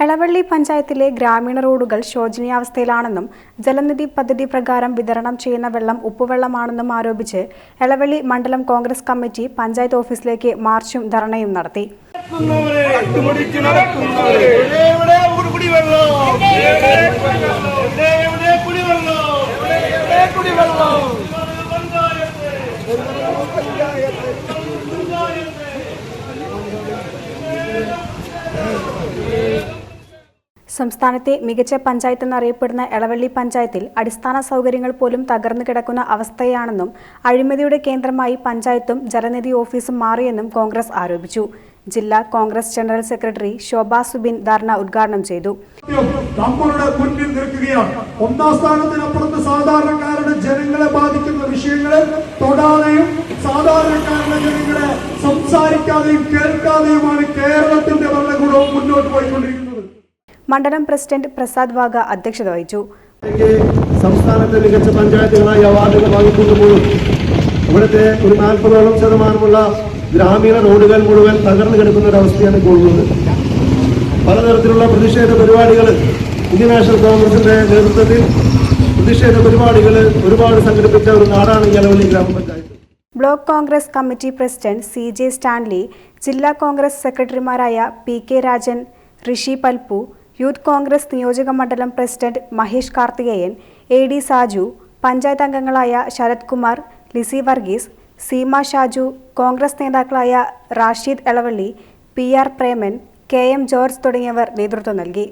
എളവള്ളി പഞ്ചായത്തിലെ ഗ്രാമീണ റോഡുകൾ ശോചനീയാവസ്ഥയിലാണെന്നും ജലനിധി പദ്ധതി പ്രകാരം വിതരണം ചെയ്യുന്ന വെള്ളം ഉപ്പുവെള്ളമാണെന്നും ആരോപിച്ച് എളവള്ളി മണ്ഡലം കോൺഗ്രസ് കമ്മിറ്റി പഞ്ചായത്ത് ഓഫീസിലേക്ക് മാർച്ചും ധർണയും നടത്തി. സംസ്ഥാനത്തെ മികച്ച പഞ്ചായത്ത് എന്നറിയപ്പെടുന്ന എളവള്ളി പഞ്ചായത്തിൽ അടിസ്ഥാന സൗകര്യങ്ങൾ പോലും തകർന്നു കിടക്കുന്ന അവസ്ഥയാണെന്നും അഴിമതിയുടെ കേന്ദ്രമായി പഞ്ചായത്തും ജലനിധി ഓഫീസും മാറിയെന്നും കോൺഗ്രസ് ആരോപിച്ചു. ജില്ലാ കോൺഗ്രസ് ജനറൽ സെക്രട്ടറി ശോഭാ സുബിൻ ധർണ ഉദ്ഘാടനം ചെയ്തു. നമ്മളുടെ മുന്നിൽ നിൽക്കുകയാണ്. ഒന്നാം സ്ഥാനത്തിനപ്പുറത്ത് സാധാരണക്കാരുടെ ജനങ്ങളെ ബാധിക്കുന്ന വിഷയങ്ങളെ തൊടാതെയും സാധാരണക്കാരുടെ ജനങ്ങളെ സംസാരിക്കാതെയും കേൾക്കാതെയുമാണ് കേരളത്തിന്റെ ഭരണകൂടവും മുന്നോട്ട് പോയിക്കൊണ്ടിരിക്കുന്നത്. മണ്ഡലം പ്രസിഡന്റ് പ്രസാദ് വാഗ അധ്യക്ഷത വഹിച്ചു. സംസ്ഥാനത്തെ മികച്ച പഞ്ചായത്തുകളായി അവാർഡുകൾ വാങ്ങിക്കൊണ്ടുപോകും. ഇവിടുത്തെ ഒരു നാൽപ്പതോളം ശതമാനമുള്ള ഗ്രാമീണ റോഡുകൾ മുഴുവൻ തകർന്നു കിടക്കുന്ന ഒരു അവസ്ഥയാണ് ഇപ്പോൾ ഉള്ളത്. പലതരത്തിലുള്ള പ്രതിഷേധ പരിപാടികൾ ഇന്ത്യൻ നാഷണൽ കോൺഗ്രസിന്റെ നേതൃത്വത്തിൽ പ്രതിഷേധ പരിപാടികൾ ഒരുപാട് സംഘടിപ്പിച്ച ഒരു നാടാണ് Alavalli grama panchayat. Block Congress committee president C J Stanley ജില്ലാ കോൺഗ്രസ് സെക്രട്ടറിമാരായ P K Rajan Rishi Palppu youth Congress നിയോജക മണ്ഡലം president Mahesh Karthikeyan A D Saju panchayat അംഗങ്ങളായ ശരത് കുമാർ ലിസി വർഗീസ് സീമ ഷാജു കോൺഗ്രസ് നേതാക്കളായ Rasheed Elavalli P R Preman K M George തുടങ്ങിയവർ നേതൃത്വം നൽകി.